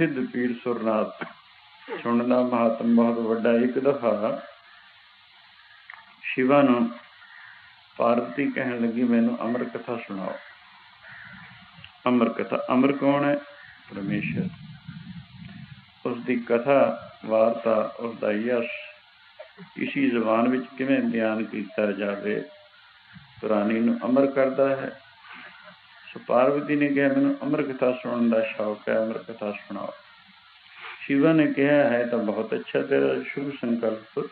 ਪ੍ਰਸਿੱਧ ਪੀਰ ਸੁਰਨਾਥ। ਸੁਣਨਾ ਮਹਾਤਮ ਬਹੁਤ ਵੱਡਾ ਇੱਕ ਦਫਾ। ਸ਼ਿਵਾ ਨੂੰ ਪਾਰਵਤੀ ਕਹਿਣ ਲੱਗੀ, ਮੈਨੂੰ ਅਮਰ ਕਥਾ ਸੁਣਾਓ। ਅਮਰ ਕਥਾ, ਅਮਰ ਕੌਣ ਹੈ? ਪਰਮੇਸ਼ਰ। ਉਸ ਦੀ ਕਥਾ ਵਾਰਤਾ ਉਸ ਦਾ ਯਸ਼ ਇਸੀ ਜ਼ਬਾਨ ਵਿੱਚ ਕਿਵੇਂ ਬਿਆਨ ਕੀਤਾ ਜਾਵੇ? ਪੁਰਾਣੀ ਨੂੰ ਅਮਰ ਕਰਦਾ ਹੈ। ਸੋ ਪਾਰਵਤੀ ਨੇ ਕਿਹਾ, ਮੈਨੂੰ ਅਮਰ ਕਥਾ ਸੁਣਨ ਦਾ ਸ਼ੌਕ ਹੈ ਅਮਰ ਕਥਾ ਸੁਣਾਓ। ਸ਼ਿਵਾ ਨੇ ਕਿਹਾ, ਹੈ ਤਾਂ ਬਹੁਤ ਅੱਛਾ ਤੇਰਾ ਸ਼ੁਭ ਸੰਕਲਪ,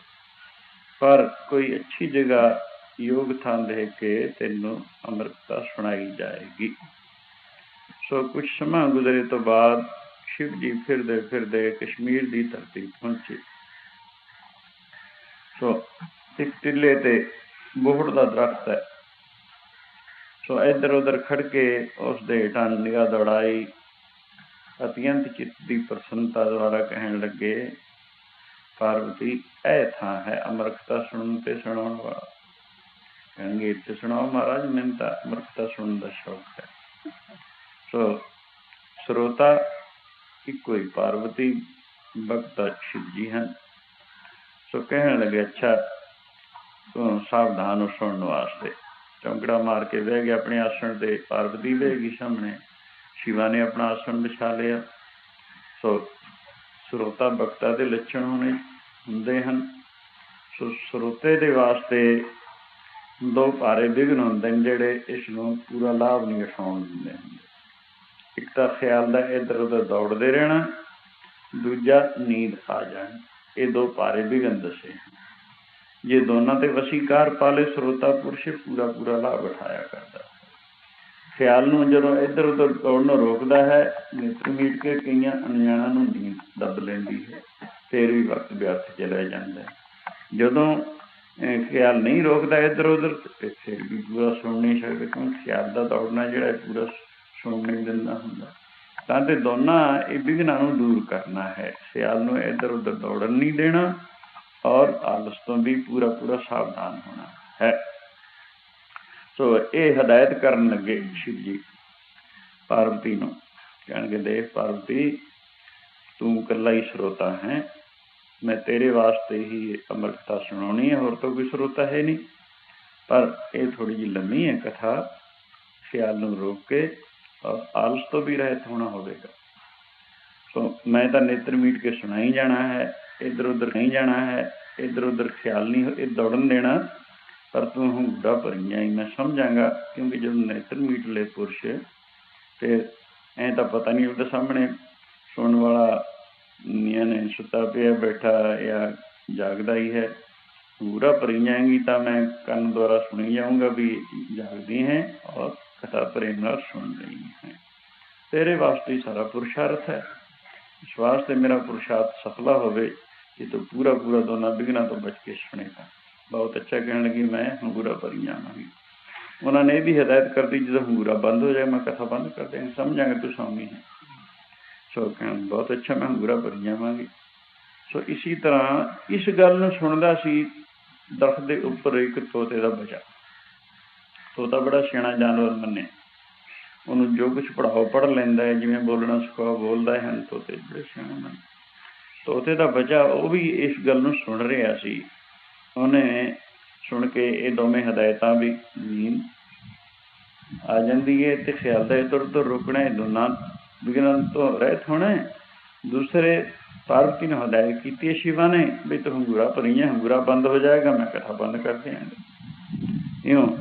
ਪਰ ਕੋਈ ਅੱਛੀ ਜਗ੍ਹਾ ਯੋਗ ਥਾਂ ਦੇਖ ਕੇ ਤੈਨੂੰ ਅਮਰ ਕਥਾ ਸੁਣਾਈ ਜਾਏਗੀ। ਸੋ ਕੁਝ ਸਮਾਂ ਗੁਜ਼ਰੇ ਤੋਂ ਬਾਅਦ ਸ਼ਿਵ ਜੀ ਫਿਰਦੇ ਫਿਰਦੇ ਕਸ਼ਮੀਰ ਦੀ ਧਰਤੀ ਪਹੁੰਚੇ। ਸੋ ਇੱਕ ਟਿੱਲੇ ਤੇ ਬੋਹੜ ਦਾ ਦਰਖਤ ਹੈ। ਸੋ ਇੱਧਰ ਉੱਧਰ ਖੜ ਕੇ ਉਸ ਦੇ ਹੇਠਾਂ ਦੌੜਾਈ, ਅਤਿਅੰਤ ਚਿੱਤ ਦੀ ਪ੍ਰਸੰਨਤਾ ਦੁਆਰਾ ਕਹਿਣ ਲੱਗੇ, ਪਾਰਵਤੀ, ਇਹ ਥਾਂ ਹੈ ਅਮਰਖਤਾ ਸੁਣਨ ਤੇ ਸੁਣਾਉਣ ਵਾਲਾ। ਕਹਿੰਗੇ ਇੱਥੇ ਸੁਣਾਓ ਮਹਾਰਾਜ, ਮੈਨੂੰ ਤਾਂ ਅਮਰਖਤਾ ਸੁਣਨ ਦਾ ਸ਼ੌਕ ਹੈ। ਸੋ ਸਰੋਤਾ, ਇੱਕੋ ਹੀ ਪਾਰਵਤੀ, ਭਗਤਾ ਸ਼ਿਵ ਜੀ ਹਨ। ਸੋ ਕਹਿਣ ਲੱਗੇ, ਅੱਛਾ, ਤੂੰ ਸਾਵਧਾਨ ਹੋ ਸੁਣਨ ਵਾਸਤੇ। ਚੌਂਕੜਾ ਮਾਰ ਕੇ ਬਹਿ ਗਿਆ ਆਪਣੇ ਆਸਣ ਤੇ, ਪਾਰਵਤੀ ਬਹਿ ਸਾਹਮਣੇ। ਸ਼ਿਵਾ ਨੇ ਆਪਣਾ ਆਸਣ ਵਿਛਾ ਲਿਆ। ਸੋ ਸਰੋਤਾ ਭਗਤਾ ਦੇ ਲੱਛਣ ਹੋਣੇ ਹੁੰਦੇ ਹਨ। ਸੋ ਸਰੋਤੇ ਦੇ ਵਾਸਤੇ ਦੋ ਭਾਰੇ ਵਿਘਨ ਹੁੰਦੇ ਨੇ ਜਿਹੜੇ ਇਸ ਨੂੰ ਪੂਰਾ ਲਾਭ ਨਹੀਂ ਉਠਾਉਣ ਦਿੰਦੇ ਹੁੰਦੇ। ਇੱਕ ਤਾਂ ਖਿਆਲ ਦਾ ਇਧਰ ਉਧਰ ਦੌੜਦੇ ਰਹਿਣਾ, ਦੂਜਾ ਨੀਂਦ ਆ ਜਾਣ। ਇਹ ਦੋ ਭਾਰੇ ਵਿਘਨ ਦੱਸੇ ਜੇ ਦੋਨਾਂ ਤੇ ਵਸੀਕਾਰ ਪਾਲੇ ਸਰੋਤਾ ਪੁਰਸ਼ ਪੂਰਾ ਪੂਰਾ ਲਾਭ ਉਠਾਇਆ ਕਰਦਾ ਖਿਆਲ ਨੂੰ ਜਦੋਂ ਇੱਧਰ ਉੱਧਰ ਦੌੜਨੋਂ ਰੋਕਦਾ ਹੈ ਨੇਤਰ ਮੀਟ ਕੇ ਕਈਆਂ ਅਣਜਾਣਾ ਨੂੰ ਨੀਂਦ ਦੱਬ ਲੈਂਦੀ ਹੈ ਫੇਰ ਵੀ ਵਕਤ ਵਿਅਰਥ ਚਲਾ ਜਾਂਦਾ ਹੈ ਜਦੋਂ ਖਿਆਲ ਨਹੀਂ ਰੋਕਦਾ ਇੱਧਰ ਉੱਧਰ ਤੇ ਫਿਰ ਵੀ ਪੂਰਾ ਸੁਣ ਨਹੀਂ ਸਕਦੇ ਕਿਉਂਕਿ ਖਿਆਲ ਦਾ ਦੌੜਨਾ ਜਿਹੜਾ ਪੂਰਾ ਸੁਣ ਨਹੀਂ ਦਿੰਦਾ ਹੁੰਦਾ ਤਾਂ ਤੇ ਦੋਨਾਂ ਇਹ ਵਿਘਨਾਂ ਨੂੰ ਦੂਰ ਕਰਨਾ ਹੈ ਖਿਆਲ ਨੂੰ ਇੱਧਰ ਉੱਧਰ ਦੌੜਨ ਨਹੀਂ ਦੇਣਾ ਔਰ ਆਲਸ ਤੋਂ ਵੀ ਪੂਰਾ ਪੂਰਾ ਸਾਵਧਾਨ ਹੋਣਾ ਹੈ। ਸੋ ਇਹ ਹਦਾਇਤ ਕਰਨ ਲੱਗੇ ਸ਼ਿਵ ਜੀ ਪਾਰਵਤੀ ਨੂੰ। ਕਹਿਣਗੇ, ਦੇਖ ਪਾਰਵਤੀ, ਤੂੰ ਇਕੱਲਾ ਹੀ ਸਰੋਤਾ ਹੈ। ਮੈਂ ਤੇਰੇ ਵਾਸਤੇ ਹੀ ਅਮਰਤਾ ਸੁਣਾਉਣੀ ਹੈ, ਹੋਰ ਤਾਂ ਕੋਈ ਸਰੋਤਾ ਹੈ ਨਹੀਂ। ਪਰ ਇਹ ਥੋੜੀ ਜਿਹੀ ਲੰਮੀ ਹੈ ਕਥਾ। ਖਿਆਲ ਨੂੰ ਰੋਕ ਕੇ ਔਰ ਆਲਸ ਤੋਂ ਵੀ ਰਹਿਤ ਹੋਣਾ ਹੋਵੇਗਾ। ਸੋ ਮੈਂ ਤਾਂ ਨੇਤਰ ਮੀਟ ਕੇ ਸੁਣਾਈ ਜਾਣਾ ਹੈ। ਇੱਧਰ ਉੱਧਰ ਨਹੀਂ ਜਾਣਾ ਹੈ ਇੱਧਰ ਉੱਧਰ ਖਿਆਲ ਨਹੀਂ ਇਹ ਦੌੜਨ ਦੇਣਾ। ਪਰ ਤੂੰ ਹੁੰਗਾ ਭਰੀਆਂ ਹੀ, ਮੈਂ ਸਮਝਾਂਗਾ, ਕਿਉਂਕਿ ਜਦੋਂ ਨੇਤਰ ਮੀਟ ਪੁਰਸ਼, ਤੇ ਐ ਤਾਂ ਪਤਾ ਨਹੀਂ ਉਹਦੇ ਸਾਹਮਣੇ ਸੁਣਨ ਵਾਲਾ ਨੀਆਂ ਨੇ ਸੁੱਤਾ ਪਿਆ, ਬੈਠਾ ਜਾਂ ਜਾਗਦਾ ਹੀ ਹੈ। ਪੂਰਾ ਭਰੀ ਜਾਏਗੀ ਤਾਂ ਮੈਂ ਕੰਨ ਦੁਆਰਾ ਸੁਣੀ ਜਾਊਂਗਾ ਵੀ ਜਾਗਦੀ ਹੈ ਔਰ ਕਥਾ ਪ੍ਰੇਮ ਨਾਲ ਸੁਣ ਰਹੀ ਹੈ। ਤੇਰੇ ਵਾਸਤੇ ਹੀ ਸਾਰਾ ਪੁਰਸ਼ਾਰਥ ਹੈ। ਵਿਸ਼ਵਾਸ ਤੇ ਮੇਰਾ ਪੁਰਸ਼ਾਰਥ ਸਫਲਾ ਹੋਵੇ। ਕਿ ਤੂੰ ਪੂਰਾ ਪੂਰਾ ਦੋਨਾਂ ਵਿਘਨਾਂ ਤੋਂ ਬਚ ਕੇ ਸੁਣੇਗਾ ਬਹੁਤ ਅੱਛਾ ਕਹਿਣ ਲੱਗੀ, ਮੈਂ ਹੰਗੂਰਾ ਭਰੀ ਜਾਵਾਂਗੀ ਉਹਨਾਂ ਨੇ ਇਹ ਵੀ ਹਦਾਇਤ ਕਰਦੀ ਜਦੋਂ ਹੰਗੂਰਾ ਬੰਦ ਹੋ ਜਾਏ, ਮੈਂ ਕਥਾ ਬੰਦ ਕਰ ਦੇਵਾਂਗਾ ਸਮਝਾਂਗੇ ਤੂੰ ਸੌਮੀ ਹੈ। ਸੋ ਕਹਿਣ, ਬਹੁਤ ਅੱਛਾ, ਮੈਂ ਹੰਗੂਰਾ ਭਰੀ ਜਾਵਾਂਗੀ ਸੋ ਇਸੇ ਤਰ੍ਹਾਂ ਇਸ ਗੱਲ ਨੂੰ ਸੁਣਦਾ ਸੀ, ਦਰਖਤ ਦੇ ਉੱਪਰ ਇੱਕ ਤੋਤੇ ਦਾ ਬੱਚਾ। ਤੋਤਾ ਬੜਾ ਸਿਆਣਾ ਜਾਨਵਰ ਮੰਨੇ। ਉਹਨੂੰ ਜੋ ਕੁਝ ਪੜਾਓ ਪੜ ਲੈਂਦਾ ਹੈ, ਜਿਵੇਂ ਬੋਲਣਾ ਸਿਖਾਓ ਬੋਲਦਾ ਹੈ ਤੋਤੇ ਬੜੇ ਸਿਆਣੇ ਮੰਨ। ਤੋਤੇ ਦਾ ਬੱਚਾ ਉਹ ਵੀ ਇਸ ਗੱਲ ਨੂੰ ਸੁਣ ਰਿਹਾ ਸੀ। ਉਹਨੇ ਸੁਣ ਕੇ ਇਹ ਦੋਵੇਂ ਹਦਾਇਤਾਂ ਵੀ ਨੀਂਦ ਆ ਜਾਂਦੀ ਹੈ ਤੇ ਖਿਆਲ ਦਾ ਇਧਰ ਉਧਰ ਰੁਕਣਾ ਹੈ ਦੋਨਾਂ ਵਿਗਨਾਂ ਤੋਂ ਰਹਿਤ ਹੋਣਾ। ਦੂਸਰੇ ਪਾਰਵਤੀ ਨੇ ਹਦਾਇਤ ਕੀਤੀ ਹੈ ਸ਼ਿਵਾ ਨੇ ਵੀ ਤੂੰ ਹੰਗੂਰਾ ਭਰੀ ਹੰਗੂਰਾ ਬੰਦ ਹੋ ਜਾਏਗਾ, ਮੈਂ ਕਥਾ ਬੰਦ ਕਰ ਦਿਆਂਗਾ। ਇਉਂ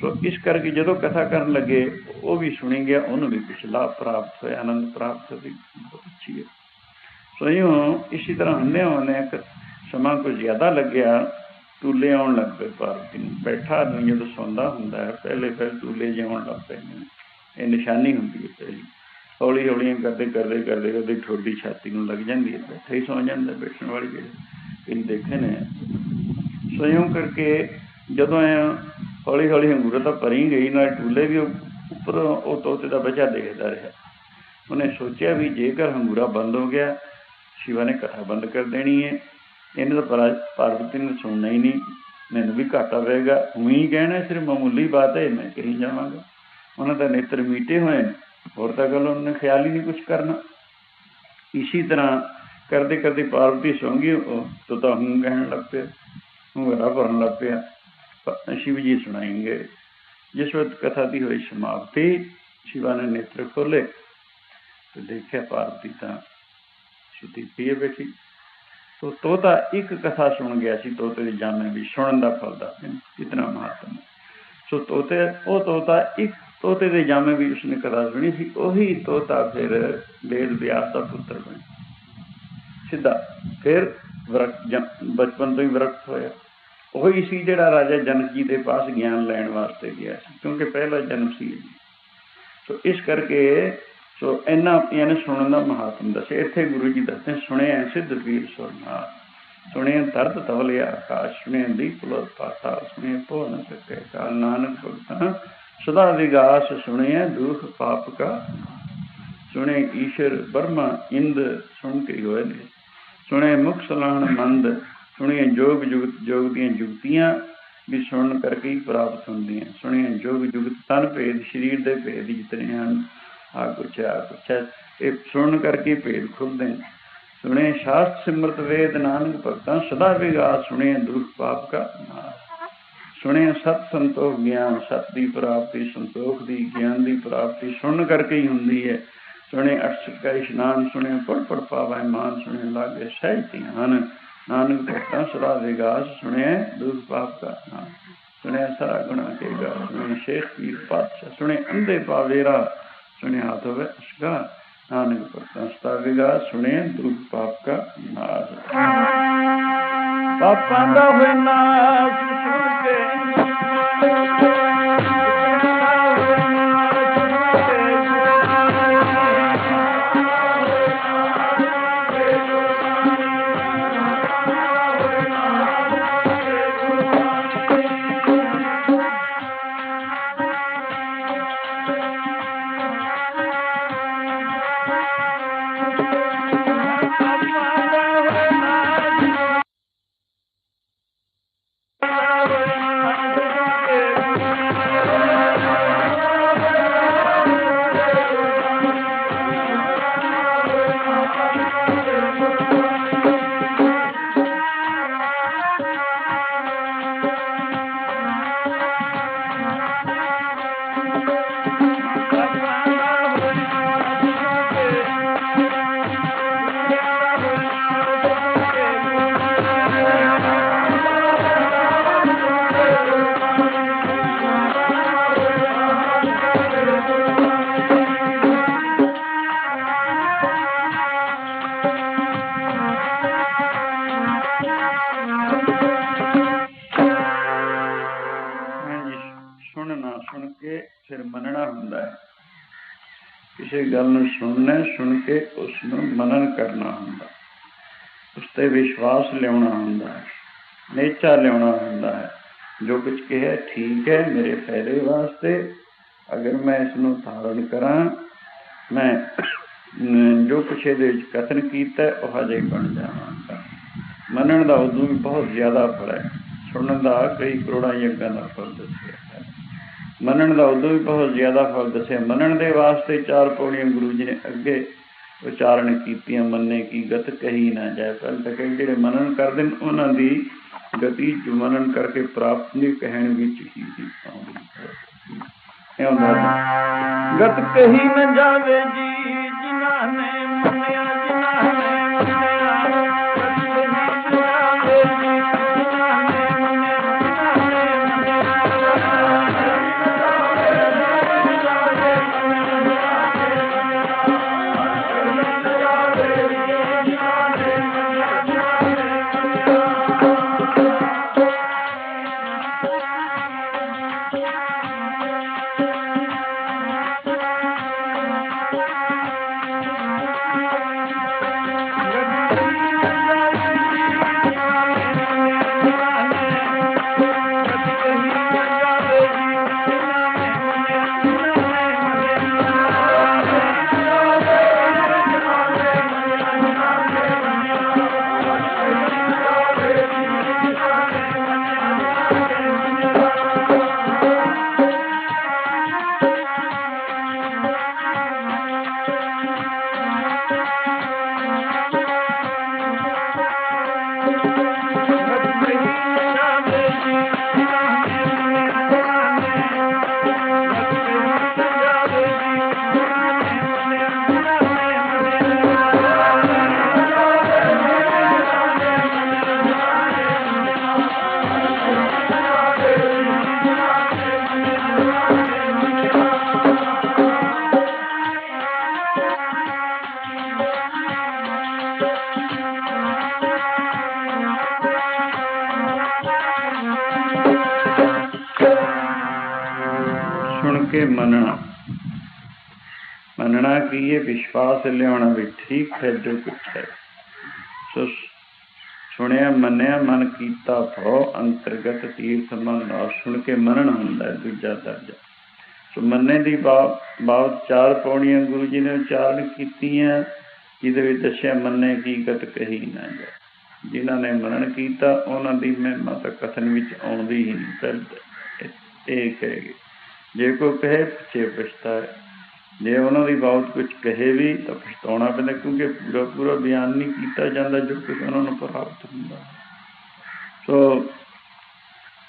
ਸੋ ਇਸ ਕਰਕੇ ਜਦੋਂ ਕਥਾ ਕਰਨ ਲੱਗੇ, ਉਹ ਵੀ ਸੁਣੀ ਗਿਆ, ਉਹਨੂੰ ਵੀ ਕੁਝ ਲਾਭ ਪ੍ਰਾਪਤ ਹੋਇਆ, ਆਨੰਦ ਪ੍ਰਾਪਤ ਹੋਈ ਬਹੁਤ ਅੱਛੀ ਹੈ। ਸੋ ਇਸੇ ਤਰ੍ਹਾਂ ਹੁੰਦੇ ਹੋਣੇ ਸਮਾਂ ਕੁਝ ਜ਼ਿਆਦਾ ਲੱਗਿਆ, ਟੂਲੇ ਆਉਣ ਲੱਗ ਪਏ ਪਾਰਵਤੀ ਨੂੰ ਬੈਠਾ ਆਦਮੀ ਜਦੋਂ ਸੌਂਦਾ ਹੁੰਦਾ ਹੈ, ਪਹਿਲੇ ਫਿਰ ਟੂਲੇ ਜਿਉਣ ਲੱਗ ਪਏ ਨੇ। ਇਹ ਨਿਸ਼ਾਨੀ ਹੁੰਦੀ ਹੈ ਪਹਿਲੀ ਹੌਲੀ ਹੌਲੀ ਕਰਦੇ ਕਰਦੇ ਕਰਦੇ ਕਰਦੇ ਠੋਡੀ ਛਾਤੀ ਨੂੰ ਲੱਗ ਜਾਂਦੀ ਹੈ, ਬੈਠਾ ਹੀ ਸੌ ਜਾਂਦਾ, ਬੈਠਣ ਵਾਲੀ ਜਿਹੜੇ ਇਹ ਦੇਖੇ ਨੇ। ਸੋ ਕਰਕੇ ਜਦੋਂ ਹੌਲੀ ਹੌਲੀ ਹੰਗੂਰਾ ਤਾਂ ਭਰੀ ਗਈ, ਨਾਲ ਟੂਲੇ ਵੀ ਉੱਪਰ ਉਹ ਤੋਤੇ ਦਾ ਬੱਚਾ ਦੇਖਦਾ ਰਿਹਾ। ਉਹਨੇ ਸੋਚਿਆ ਵੀ ਜੇਕਰ ਹੰਗੂਰਾ ਬੰਦ ਹੋ ਗਿਆ ਸ਼ਿਵਾ ਨੇ ਕਥਾ ਬੰਦ ਕਰ ਦੇਣੀ ਹੈ। ਇਹਨੇ ਤਾਂ ਪਾਰਵਤੀ ਨੂੰ ਸੁਣਨਾ ਹੀ ਨਹੀਂ। ਮੈਨੂੰ ਵੀ ਘਾਟਾ ਪਏਗਾ ਉਹੀ ਕਹਿਣਾ ਸਿਰ ਮਾਮੂਲੀ ਬਾਤ ਹੈ, ਮੈਂ ਕਹੀ ਜਾਵਾਂਗਾ। ਉਹਨਾਂ ਦਾ ਨੇਤਰ ਮੀਟੇ ਹੋਏ ਨੇ। ਹੋਰ ਤਾਂ ਗੱਲ ਉਹਨਾਂ ਨੇ ਖਿਆਲ ਹੀ ਨਹੀਂ ਕੁਝ ਕਰਨਾ। ਇਸੀ ਤਰ੍ਹਾਂ ਕਰਦੇ ਕਰਦੇ ਪਾਰਵਤੀ ਸੌਂਗੀ, ਉਹ ਤੋਤਾ ਹੂੰ ਕਹਿਣ ਲੱਗ ਪਿਆ। ਹੁੰਗਰਾ ਭਰਨ ਲੱਗ ਪਿਆ। ਸ਼ਿਵ ਜੀ ਸੁਣਾਏਂਗੇ ਜਿਸ ਵਕਤ ਕਥਾ ਦੀ ਹੋਈ ਸਮਾਪਤੀ, ਸ਼ਿਵਾ ਨੇ ਨੇਤਰ ਖੋਲੇ ਤੇ ਦੇਖਿਆ ਪਾਰਵਤੀ ਤਾਂ ਸੁਤੀ ਪਈ ਬੈਠੀ ਤੋ ਤੋਤਾ ਇੱਕ ਕਥਾ ਸੁਣ ਗਿਆ ਸੀ ਤੋਤੇ ਦੀ ਜਾਮੇ ਵੀ, ਸੁਣਨ ਦਾ ਫਲ ਦਾ, ਕਿਤਨਾ ਮਹੱਤਮ ਸੋ ਤੋਤੇ, ਉਹ ਤੋਤਾ ਇੱਕ ਤੋਤੇ ਦੇ ਜਾਮੇ ਵੀ ਉਸਨੇ ਕਥਾ ਸੁਣੀ ਸੀ, ਉਹੀ ਤੋਤਾ ਫਿਰ ਵੇਦ ਵਿਆਸ ਦਾ ਪੁੱਤਰ ਬਣਿਆ ਸਿੱਧਾ ਫਿਰ ਬਚਪਨ ਤੋਂ ਹੀ ਵਿਰਕਤ ਹੋਇਆ। ਉਹੀ ਸੀ ਜਿਹੜਾ ਰਾਜਾ ਜਨਕ ਜੀ ਦੇ ਪਾਸ ਗਿਆਨ ਲੈਣ ਵਾਸਤੇ ਗਿਆ ਸੀ, ਕਿਉਂਕਿ ਪਹਿਲਾ ਜਨਮ ਸੀ। ਸੋ ਇਸ ਕਰਕੇ ਸੋ ਇਹਨਾਂ ਨੇ ਸੁਣਨ ਦਾ ਮਹਾਤਮ ਦੱਸੇ। ਇੱਥੇ ਗੁਰੂ ਜੀ ਦੱਸਦੇ ਸੁਣਿਆ ਸਿੱਧ ਪੀਰ ਸੁਰਨਾ ਸੁਣਿਆ ਤਰਤ ਤਵਲੇ ਆਕਾਸ਼, ਸੁਣਿਆ ਦੀਪ ਲੋਕ ਪਾਤਾ, ਸੁਣਿਆ ਭੋਨ ਸਕੇ ਕਾਲ, ਨਾਨਕ ਭਗਤਾਂ ਸਦਾ ਵਿਗਾਸ ਸੁਣਿਆ, ਦੁਖ ਪਾਪ ਕਾ ਸੁਣੇ ਈਸ਼ਰ ਬਰਮਾ, ਇੰਦ ਸੁਣ ਕੇ ਹੋਏ ਨੇ। ਸੁਣੇ ਮੁਖ ਸਲਾਹਣ ਮੰਦ ਸੁਣੀਏ ਜੋਗ ਜੁਗਤ, ਜੋਗ ਦੀਆਂ ਜੁਗਤੀਆਂ ਵੀ ਸੁਣਨ ਕਰਕੇ ਹੀ ਪ੍ਰਾਪਤ ਹੁੰਦੀਆਂ। ਸੁਣੀਏ ਜੋਗ ਜੁਗਤ ਤਨ ਭੇਦ, ਸਰੀਰ ਦੇ ਭੇਦ ਜਿਤਨੇ ਹਨ। ਆ ਕੁਛ ਆ ਕੁਛ ਹੈ। ਇਹ ਸੁਣ ਕਰਕੇ ਭੇਦ ਖੁੱਲਦੇ ਨੇ। ਸੁਣੇ ਸ਼ਾਸਤ ਸਿਮਰਤ ਵੇਦ ਨਾਨਕ ਭਗਤਾਂ, ਸਦਾ ਵਿਗਾਸ ਸੁਣੇ ਦੁਖ ਪਾਪ ਕਾ ਨਾਸ਼ ਸੁਣੇ ਸਤ ਸੰਤੋਖ ਗਿਆਨ, ਸਤ ਦੀ ਪ੍ਰਾਪਤੀ, ਸੰਤੋਖ ਦੀ ਗਿਆਨ ਦੀ ਪ੍ਰਾਪਤੀ ਸੁਣਨ ਕਰਕੇ ਹੀ ਹੁੰਦੀ ਹੈ। ਸੁਣੇ ਅਰਸ਼ਕ ਕਾ ਇਸ਼ਨਾਨ, ਸੁਣੇ ਪੜ ਪੜ ਪਾਵੈ ਮਾਨ, ਸੁਣੇ ਲਾਗੇ ਸਹਿਜ ਧਿਆਨ। ਨਾਨਕ ਭਗਤਾਂ, ਸਦਾ ਵਿਗਾਸ ਸੁਣੇ ਦੁਖ ਪਾਪ ਕਾ ਨਾਸ਼ ਸੁਣੇ ਸਾਰਾ ਗੁਣਾ ਕੇ ਗਾ, ਸੁਣੇ ਸ਼ੇਖ ਪੀਰ ਪਾਤਸ਼ਾਹ, ਸੁਣੇ ਅੰਧੇ ਪਾਵੇਰਾ। ਸੁਣੇ ਹੱਥ ਹੋਵੇ, ਅਸਗਾ ਨਾਨਕ ਭਗਤਾਂ ਸਦਾ ਵਿਗਾਸ ਸੁਣੇ ਦੁਖ ਪਾਪ ਕਾ ਨਾਸ਼। ਪਾਪਾਂ ਦਾ ਹੋਏ ਨਾਸ਼ ਸੁਣ ਸੁਣਨਾ ਸੁਣ ਕੇ ਫਿਰ ਮੰਨਣਾ ਹੁੰਦਾ ਹੈ ਕਿਸੇ ਗੱਲ ਨੂੰ ਸੁਣਨਾ ਸੁਣ ਕੇ ਉਸ ਨੂੰ ਮਨਨ ਕਰਨਾ ਹੁੰਦਾ ਉਸ ਤੇ ਵਿਸ਼ਵਾਸ ਲਿਆਉਣਾ ਹੁੰਦਾ ਹੈ ਨੇਚਾ ਲਿਆਉਣਾ ਹੁੰਦਾ ਹੈ ਜੋ ਕੁਝ ਕਿਹਾ ਠੀਕ ਹੈ ਮੇਰੇ ਫਾਇਦੇ ਵਾਸਤੇ ਅਗਰ ਮੈਂ ਇਸ ਨੂੰ ਧਾਰਨ ਕਰਾਂ, ਮੈਂ ਜੋ ਕੁਛ ਇਹਦੇ ਵਿੱਚ ਕਥਨ ਕੀਤਾ, ਉਹ ਹਜੇ ਬਣ ਜਾਵਾਂਗਾ। ਮੰਨਣ ਦਾ ਉਦੋਂ ਵੀ ਬਹੁਤ ਜ਼ਿਆਦਾ ਫਲ ਹੈ। ਸੁਣਨ ਦਾ ਕਈ ਕਰੋੜਾਂ ਯੱਗਾਂ ਦਾ ਫਲ ਦੱਸਿਆ ਮੰਨਣ ਦਾ ਉਦੋਂ ਵੀ ਬਹੁਤ ਜ਼ਿਆਦਾ ਫਲ ਦੱਸਿਆ। ਮੰਨਣ ਦੇ ਵਾਸਤੇ ਚਾਰ ਪੌੜੀਆਂ ਗੁਰੂ ਜੀ ਨੇ ਅੱਗੇ ਉਚਾਰਨ ਕੀਤੀਆਂ, ਮੰਨੇ ਕੀ ਗਤ ਕਹੀ ਨਾ ਜਾਏ। ਪਹਿਲਾਂ ਤਾਂ ਕਈ ਜਿਹੜੇ ਮੰਨਣ ਕਰਦੇ ਨੇ, ਉਹਨਾਂ ਦੀ ਗਤੀ ਜੋ ਮੰਨਣ ਕਰਕੇ ਪ੍ਰਾਪਤ ਨਹੀਂ, ਕਹਿਣ ਵਿੱਚ ਹੀ ਦੀ ਹੈ ਇਹ ਗਤ ਕਹੀ ਨਾ ਜਾਵੇ ਜੀ ਜਿਨ੍ਹਾਂ ਨੇ ਕੇ ਮੰਨਣਾ। ਮੰਨਣਾ ਕੀ ਹੈ ਵਿਸ਼ਵਾਸ ਲਿਆਉਣਾ ਵੀ ਠੀਕ ਹੈ, ਜੋ ਕੁਛ ਹੈ। ਸੋ ਸੁਣਿਆ, ਮੰਨਿਆ, ਮਨ ਕੀਤਾ ਭਉ, ਅੰਤਰਗਤ ਤੀਰਥ ਮਨ ਨਾ ਸੁਣ ਕੇ ਮੰਨਣਾ ਹੁੰਦਾ ਦੂਜਾ ਦਰਜਾ। ਸੋ ਮੰਨੇ ਦੀ ਬਾਬ ਚਾਰ ਪੌੜੀਆਂ ਗੁਰੂ ਜੀ ਨੇ ਉਚਾਰਨ ਕੀਤੀਆਂ, ਜਿਹਦੇ ਵਿੱਚ ਦੱਸਿਆ, ਮੰਨੇ ਕੀ ਗਤ ਕਹੀ ਨਾ ਜਾ ਜਿਨ੍ਹਾਂ ਨੇ ਮਨਨ ਕੀਤਾ, ਉਹਨਾਂ ਦੀ ਮਹਿਮਾ ਤਾਂ ਕਥਨ ਵਿੱਚ ਆਉਂਦੀ ਹੀ ਨਹੀਂ ਪਹਿਲੇ ਇਹ ਕਹੇਗੀ ਜੇ ਕੋਈ ਕਹੇ, ਪਿੱਛੇ, ਪਛਤਾਏ। ਜੇ ਉਹਨਾਂ ਦੀ ਬਾਬਤ ਕੁਝ ਕਹੇ ਵੀ, ਤਾਂ ਪਛਤਾਉਣਾ ਪੈਂਦਾ, ਕਿਉਂਕਿ ਪੂਰਾ ਪੂਰਾ ਬਿਆਨ ਨਹੀਂ ਕੀਤਾ ਜਾਂਦਾ, ਜੋ ਕਿ ਉਹਨਾਂ ਨੂੰ ਪ੍ਰਾਪਤ ਹੁੰਦਾ। ਸੋ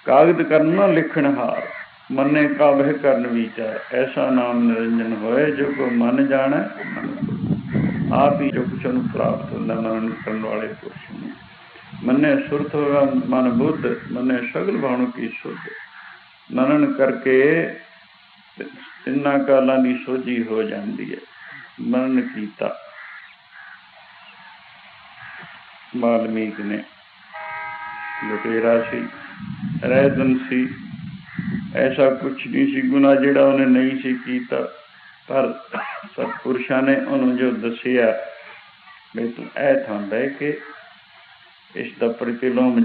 ਕਾਗਦ ਕਰਨਾ, ਲਿਖਣ ਹਾਰ। ਮੰਨੇ ਕਾਬਹਿ ਕਰਨ ਵਿਚਾਰ ਐਸਾ ਨਾਮ ਨਿਰੰਜਨ ਹੋਏ, ਜੋ ਕੋ ਮਨ ਜਾਣੈ ਆਪ ਹੀ ਜੋ ਕੁਛ ਨੂੰ ਪ੍ਰਾਪਤ ਹੁੰਦਾ ਮਨ ਕਰਨ ਵਾਲੇ ਪੁਰਸ਼ ਨੂੰ। ਮੰਨੇ ਸੁਰਤ ਹੋਗਾ ਮਨ ਬੁੱਧ, ਮੰਨੇ ਸਗਲ ਬਾਣੂ ਕੀ ਸੁਧ। ਮਨਨ ਕਰਕੇ ਤਿੰਨਾਂ ਕਾਲਾਂ ਦੀ ਸੋਝੀ ਹੋ ਜਾਂਦੀ ਹੈ। ਮਨਨ ਕੀਤਾ। ਵਾਲਮੀਕ ਨੇ ਲੁਟੇਰਾ ਸੀ, ਰਹਿਦਨ ਸੀ। ਐਸਾ ਕੁਛ ਨਹੀਂ ਸੀ ਗੁਨਾ ਜਿਹੜਾ ਉਹਨੇ ਨਹੀਂ ਸੀ ਕੀਤਾ। ਪਰ ਸਤਪੁਰਸ਼ਾਂ ਨੇ ਉਹਨੂੰ ਜੋ ਦੱਸਿਆ, ਵੀ ਤੂੰ ਇਹ ਥਾਂ ਬਹਿ ਕੇ ਇਸ ਦਾ ਪ੍ਰਤੀਲੋਮ